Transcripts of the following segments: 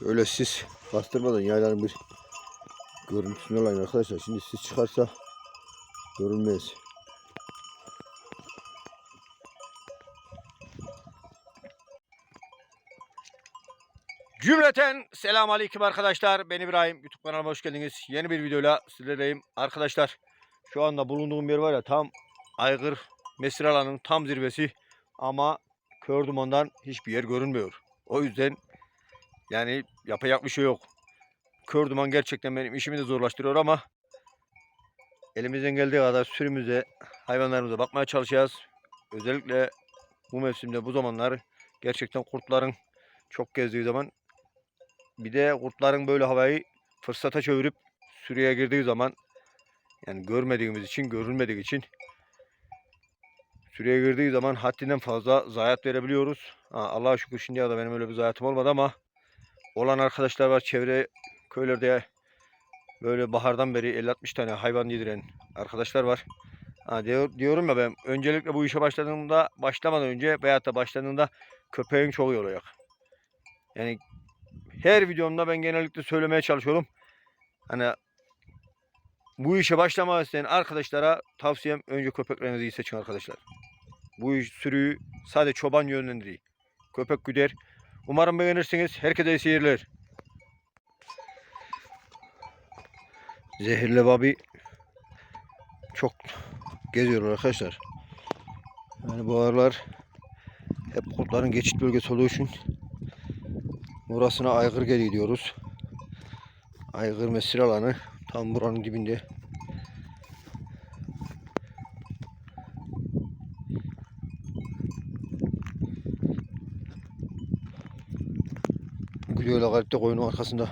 Şöyle sis bastırmadan yaylanın bir görüntüsünü alayım arkadaşlar. Şimdi sis çıkarsa görünmez. Cümleten selam aleyküm arkadaşlar. Ben İbrahim. YouTube kanalıma hoş geldiniz. Yeni bir videoyla sizlerleyim. Arkadaşlar şu anda bulunduğum yer var ya tam Aygır Mesir alanının tam zirvesi. Ama kör dumandan hiçbir yer görünmüyor. O yüzden yani yapacak bir şey yok. Kör duman gerçekten benim işimi de zorlaştırıyor ama elimizden geldiği kadar sürümüze, hayvanlarımıza bakmaya çalışacağız. Özellikle bu mevsimde bu zamanlar gerçekten kurtların çok gezdiği zaman bir de kurtların böyle havayı fırsata çevirip sürüye girdiği zaman yani görmediğimiz için, görülmediği için sürüye girdiği zaman haddinden fazla zayiat verebiliyoruz. Ha, Allah'a şükür şimdiye kadar benim öyle bir zayiatım olmadı ama olan arkadaşlar var çevre köylerde böyle bahardan beri 50-60 tane hayvan yediren arkadaşlar var. Ha, diyor, diyorum ya ben öncelikle bu işe başladığımda başlamadan önce veyahut da başladığında köpeğin çok iyi olacak. Yani her videomda ben genellikle söylemeye çalışıyorum. Hani bu işe başlamak isteyen arkadaşlara tavsiyem önce köpeklerinizi iyi seçin arkadaşlar. Bu iş sürüyü sadece çoban yönlendiriyor. Köpek güder. Umarım beğenirsiniz. Herkese iyi seyirler. Zehirli babi çok geziyorlar arkadaşlar. Yani bu aralar hep kurtların geçit bölgesi olduğu için burasına aygır geliyor diyoruz. Aygır mesir alanı tam buranın dibinde. Gülüyorlar garip de koyunun arkasında.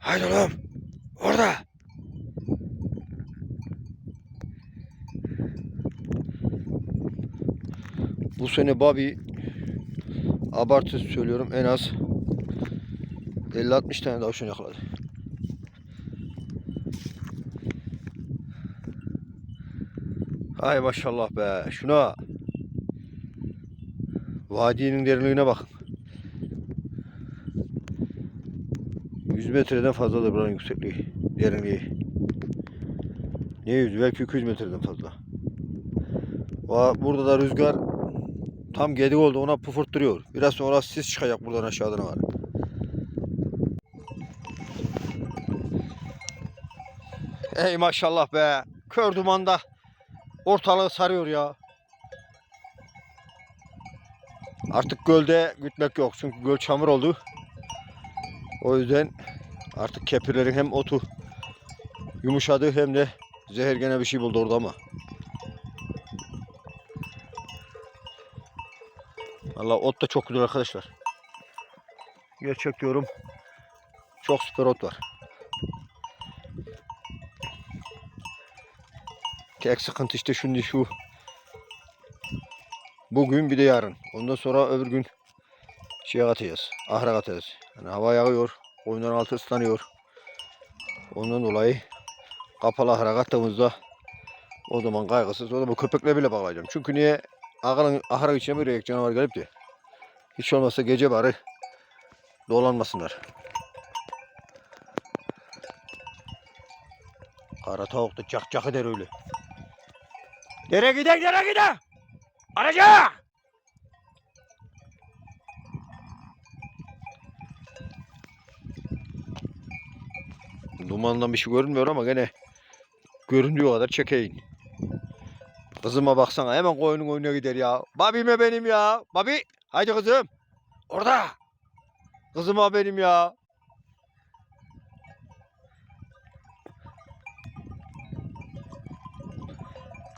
Haydi oğlum. Orada. Bu sene Bobby abartı söylüyorum en az 50-60 tane tavşan yakaladı. Hay maşallah be şuna. Vadinin derinliğine bakın. 100 metreden fazladır buranın yüksekliği, derinliği. Ne 100? Belki 200 metreden fazla. Burada da rüzgar tam gedik oldu ona pufurtturuyor. Biraz sonra sis çıkacak buradan aşağıdan var. Ey maşallah be. Kör dumanda ortalığı sarıyor ya. Artık gölde gütmek yok. Çünkü göl çamur oldu. O yüzden artık kepirlerin hem otu yumuşadı hem de zehir gene bir şey buldu orada ama. Valla ot da çok güzel arkadaşlar. Gerçek diyorum. Çok süper ot var. Tek sıkıntı işte şimdi şu. Bugün bir de yarın. Ondan sonra öbür gün şeye katacağız. Ahıra katacağız. Yani hava yağıyor. Koyunların altı ıslanıyor. Ondan dolayı kapalı ahıra kattığımızda o zaman kaygısız. O zaman köpekle bile bağlayacağım. Çünkü niye? Ahırın, ahırın içine bir reyak canavar gelip de hiç olmazsa gece bari dolanmasınlar. Kara tavuk da cak cak eder öyle. Nereye gider, nereye gider? Araca! Dumandan bir şey görünmüyor ama gene göründüğü kadar çekeyim. Kızıma baksana hemen koyunun oyuna gider ya. Babime benim ya. Babi haydi kızım. Orada. Kızıma benim ya.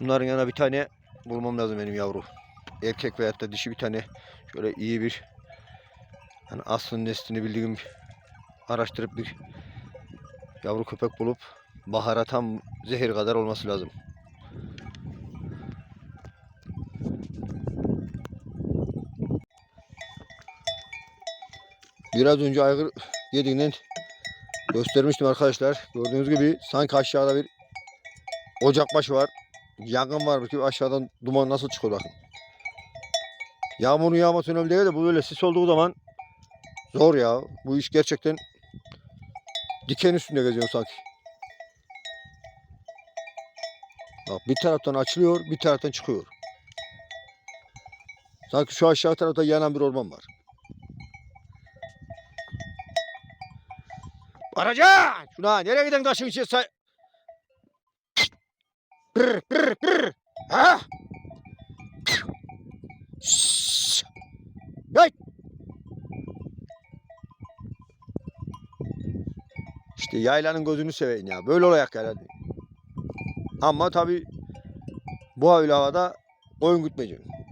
Bunların yanına bir tane bulmam lazım benim yavru. Erkek veyahut da dişi bir tane şöyle iyi bir hani aslın neslini bildiğim araştırıp bir yavru köpek bulup bahara tam zehir kadar olması lazım. Biraz önce aygır yediğinden göstermiştim arkadaşlar. Gördüğünüz gibi sanki aşağıda bir ocak başı var. Yangın var ki aşağıdan duman nasıl çıkıyor bakın. Yağmurun yağması önemli değil de bu böyle sis olduğu zaman zor ya. Bu iş gerçekten diken üstünde geziyor sanki. Bak bir taraftan açılıyor, bir taraftan çıkıyor. Sanki şu aşağı tarafta yanan bir orman var. Araca! Şuna nereye giden taşın içine yaylanın gözünü seveyim ya. Böyle olayak yani. Ama tabi bu havada oyun gütmeyeceksin.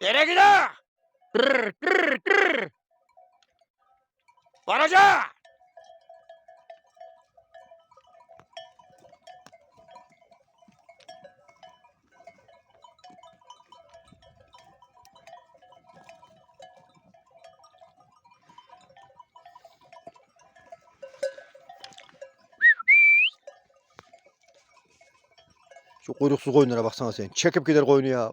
Nereye gidiyor? Brr, brr, brr. Varaca! Şu kuyruksuz koyunlara baksana sen. Çekip gider koyunu ya.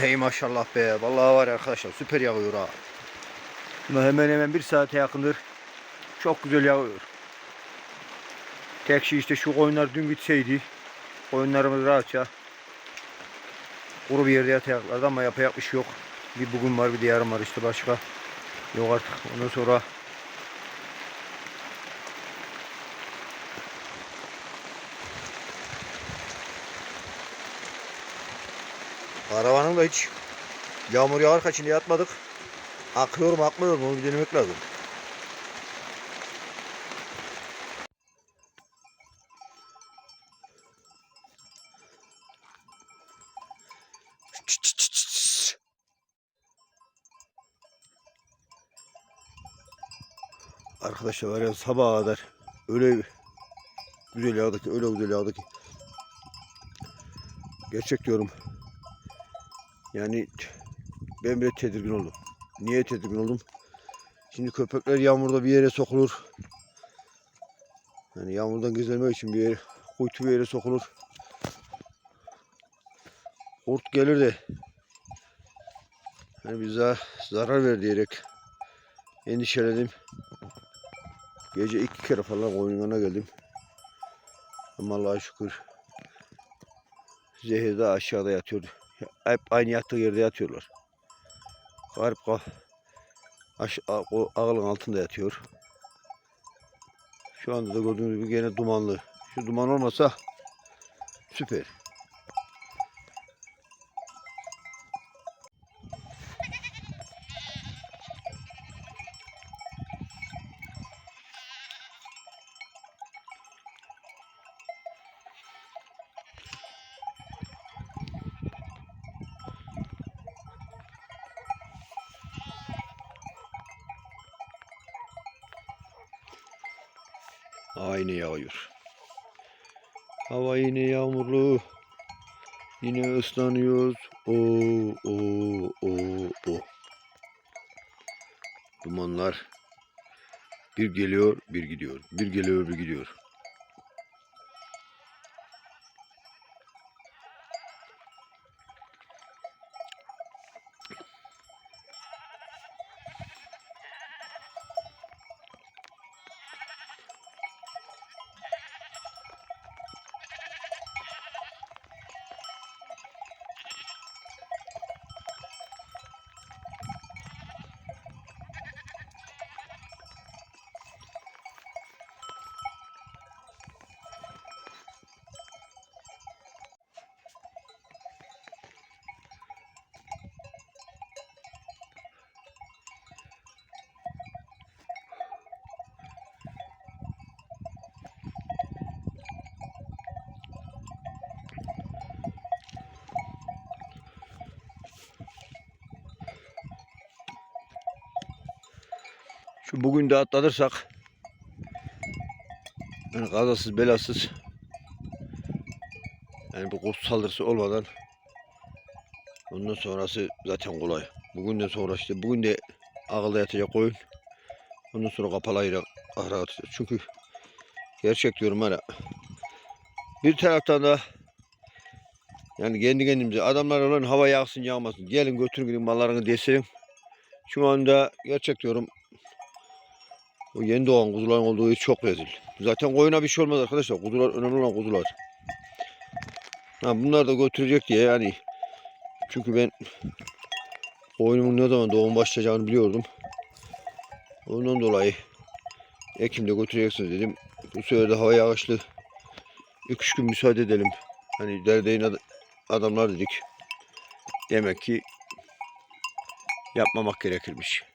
Hey maşallah be. Vallahi var arkadaşlar süper yağıyor ha. Hemen hemen bir saate yakındır. Çok güzel yağıyor. Tek şey işte şu koyunlar dün gitseydi. Koyunlarımız rahatça kuru bir yerde yatacaklardı ama yapacak bir şey yok. Bir bugün var bir yarın var işte başka. Yok artık. Ondan sonra da hiç yağmur yağar kaçında yatmadık. Akıyor mu akmıyor mu onu bir denemek lazım. Arkadaşlar var ya sabaha kadar öyle güzel yağdı ki öyle güzel yağdı ki. Gerçek diyorum. Yani ben bile tedirgin oldum. Niye tedirgin oldum? Şimdi köpekler yağmurda bir yere sokulur. Yani yağmurdan gizlenmek için bir yere, kuytu bir yere sokulur. Kurt gelir de yani bize zarar ver diyerek endişeledim. Gece iki kere falan koyun yanına geldim. Ama Allah'a şükür Zehir de aşağıda yatıyordu. Hep aynı yattığı yerde yatıyorlar. Garip o ağılın altında yatıyor. Şu anda da gördüğünüz gibi gene dumanlı. Şu duman olmasa süper. Aynı yağıyor. Hava yine yağmurlu. Yine ıslanıyoruz. O o o o. Dumanlar bir geliyor, bir gidiyor. Bir geliyor, bir gidiyor. Şu bugün de atlatırsak yani kazasız belasız yani bir kurt saldırısı olmadan ondan sonrası zaten kolay. Bugünden sonra işte bugün de ağılda yatacak koyun. Ondan sonra kapalı ayıra ahıra atacak. Çünkü gerçek diyorum hala. Bir taraftan da yani kendi kendimize adamlar olan hava yağsın yağmasın. Gelin götürün gidin mallarını desin. Şu anda gerçek diyorum. O yeni doğan kuzuların olduğu çok rezil. Zaten koyuna bir şey olmaz arkadaşlar. Kuzular önemli olan kuzular. Ha, bunlar da götürecek diye yani. Çünkü ben oyunumun ne zaman doğum başlayacağını biliyordum. Ondan dolayı Ekim'de götüreceksiniz dedim. Bu sefer de hava yağışlı. 2-3 gün müsaade edelim. Hani derdeğin ad- adamlar dedik. Demek ki yapmamak gerekirmiş.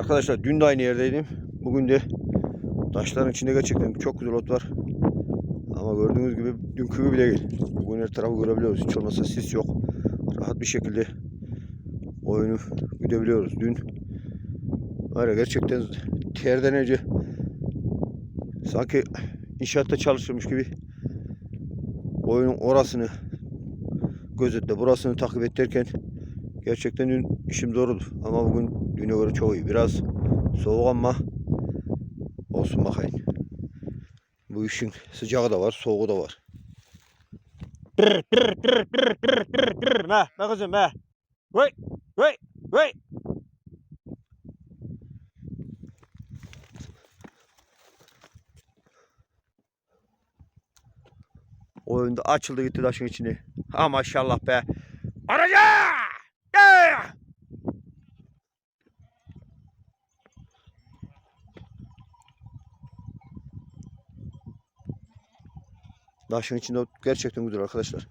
Arkadaşlar dün de aynı yerdeydim. Bugün de taşların içinde gerçekten çok güzel ot var. Ama gördüğünüz gibi dünkü gibi değil. Bugün her tarafı görebiliyoruz. Hiç olmazsa sis yok. Rahat bir şekilde oyunu güdebiliyoruz. Dün var ya gerçekten terden önce sanki inşaatta çalışırmış gibi oyunun orasını gözetle burasını takip et gerçekten dün işim zordu. Ama bugün düne göre çok iyi. Biraz soğuk ama olsun bakayım. Bu işin sıcağı da var, soğuğu da var. Dırr, dırr, dırr, dırr, dırr, dırr, dırr. Me, me kızım me. Vay, vay, vay. Oyunda açıldı gitti taşın içine. Ha maşallah be. Araca! Taşın içinde gerçekten güzel arkadaşlar.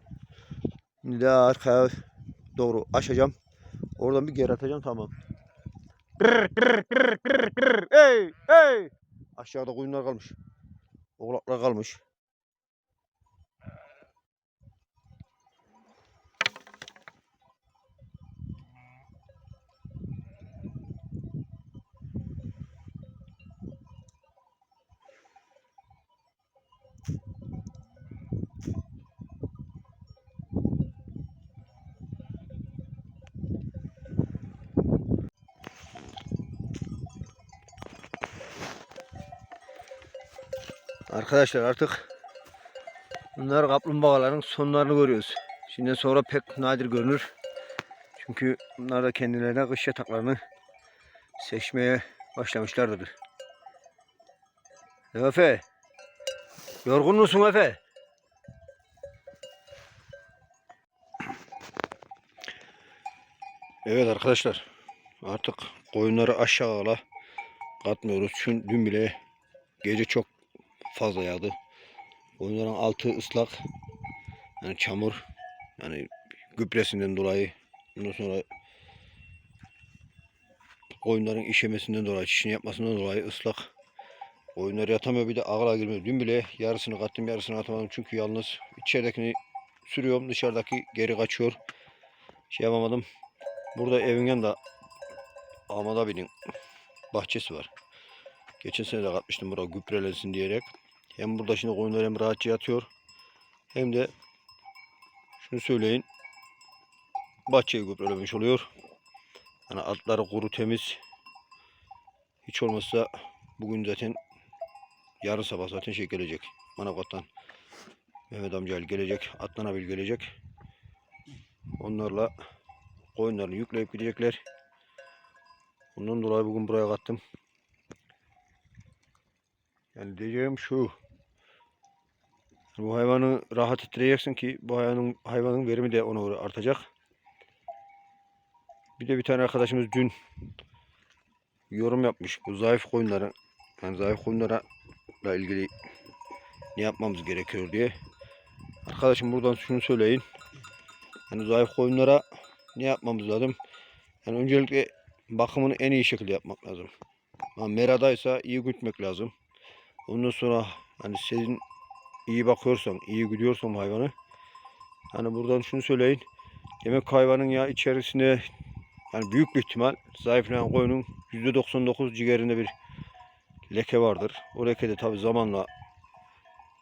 Şimdi de arkaya doğru açacağım. Oradan bir geri atacağım tamam. Hey, hey. Aşağıda koyunlar kalmış. Oğlaklar kalmış. Arkadaşlar artık bunlar kaplumbağaların sonlarını görüyoruz. Şimdi sonra pek nadir görünür. Çünkü bunlar da kendilerine kış yataklarını seçmeye başlamışlardır. Efe, yorgun musun Efe? Evet arkadaşlar artık koyunları aşağıla katmıyoruz. Çünkü dün bile gece çok fazla yağdı. Koyunların altı ıslak. Yani çamur. Yani gübresinden dolayı. Ondan sonra koyunların işemesinden dolayı, çişini yapmasından dolayı ıslak. Koyunlar yatamıyor bir de ağla girmiyor. Dün bile yarısını kattım yarısını atamadım çünkü yalnız içeridekini sürüyorum. Dışarıdaki geri kaçıyor. Şey yapamadım. Burada evin yanında Ahmet abinin bahçesi var. Geçen sene de katmıştım buraya gübrelensin diyerek. Hem burada şimdi koyunlar hem rahatça yatıyor. Hem de şunu söyleyin. Bahçeyi gübrelemiş oluyor. Yani altları kuru temiz. Hiç olmazsa bugün zaten yarın sabah zaten şey gelecek. Manavgat'tan Mehmet amca gelecek. Adnan abi gelecek. Onlarla koyunlarını yükleyip gidecekler. Ondan dolayı bugün buraya kattım. Yani diyeceğim şu. Bu hayvanı rahat ettireceksin ki bu hayvanın hayvanın verimi de ona artacak. Bir de bir tane arkadaşımız dün yorum yapmış. Bu zayıf koyunların yani zayıf koyunlara ilgili ne yapmamız gerekiyor diye. Arkadaşım buradan şunu söyleyin. Yani zayıf koyunlara ne yapmamız lazım? Yani öncelikle bakımını en iyi şekilde yapmak lazım. Yani meradaysa iyi gütmek lazım. Ondan sonra hani senin iyi bakıyorsan, iyi güdüyorsan bu hayvanı. Hani buradan şunu söyleyin. Demek hayvanın ya içerisinde yani büyük bir ihtimal zayıflayan koyunun %99 ciğerinde bir leke vardır. O leke de tabi zamanla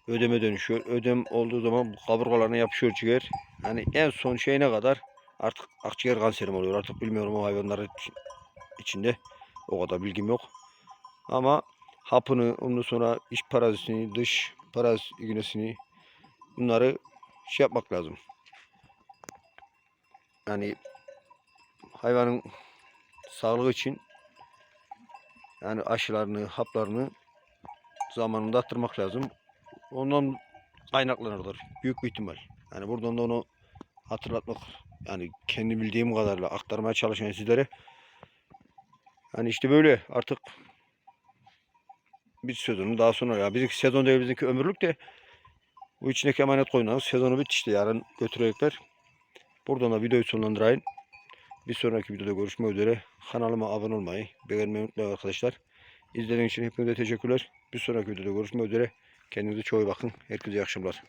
ödeme dönüşüyor. Ödem olduğu zaman bu kaburgalarına yapışıyor ciğer. Yani en son şeyine kadar artık akciğer kanseri mi oluyor artık bilmiyorum o hayvanların iç- içinde. O kadar bilgim yok. Ama hapını ondan sonra iç parazitini, dış parazit iğnesini bunları şey yapmak lazım. Yani hayvanın sağlığı için yani aşılarını, haplarını zamanında attırmak lazım. Ondan kaynaklanırlar. Büyük bir ihtimal. Yani buradan da onu hatırlatmak yani kendi bildiğim kadarıyla aktarmaya çalışan sizlere yani işte böyle artık bir sezonu daha sonra ya bizimki sezon değil bizimki ömürlük de bu içindeki emanet koyunlarımız sezonu bitti işte yarın götürecekler. Buradan da videoyu sonlandırayım. Bir sonraki videoda görüşmek üzere. Kanalıma abone olmayı, beğenmeyi unutmayın arkadaşlar. İzlediğiniz için hepinize teşekkürler. Bir sonraki videoda görüşmek üzere. Kendinize çok iyi bakın. Herkese iyi akşamlar.